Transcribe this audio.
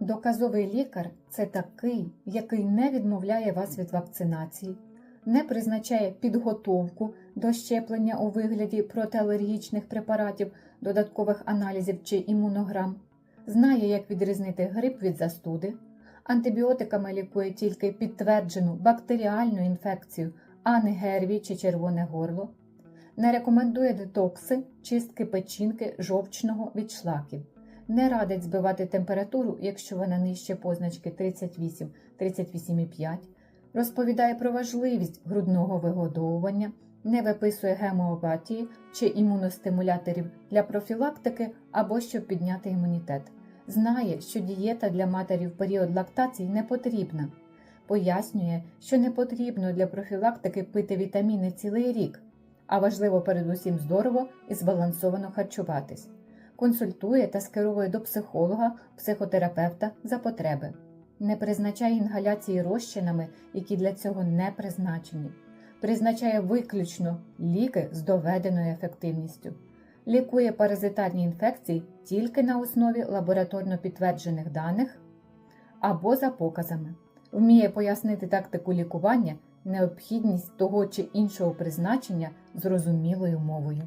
Доказовий лікар це такий, який не відмовляє вас від вакцинації, не призначає підготовку до щеплення у вигляді протиалергічних препаратів, додаткових аналізів чи імунограм, знає, як відрізнити грип від застуди, антибіотиками лікує тільки підтверджену бактеріальну інфекцію, а не ГРВІ чи червоне горло, не рекомендує детокси, чистки печінки жовчного від шлаків не радить збивати температуру, якщо вона нижче позначки 38-38,5, розповідає про важливість грудного вигодовування, не виписує гемоопатії чи імуностимуляторів для профілактики або щоб підняти імунітет. Знає, що дієта для матері в період лактації не потрібна. Пояснює, що не потрібно для профілактики пити вітаміни цілий рік, а важливо передусім здорово і збалансовано харчуватись консультує та скеровує до психолога, психотерапевта за потреби, не призначає інгаляції розчинами, які для цього не призначені, призначає виключно ліки з доведеною ефективністю, лікує паразитарні інфекції тільки на основі лабораторно підтверджених даних або за показами, вміє пояснити тактику лікування, необхідність того чи іншого призначення зрозумілою мовою.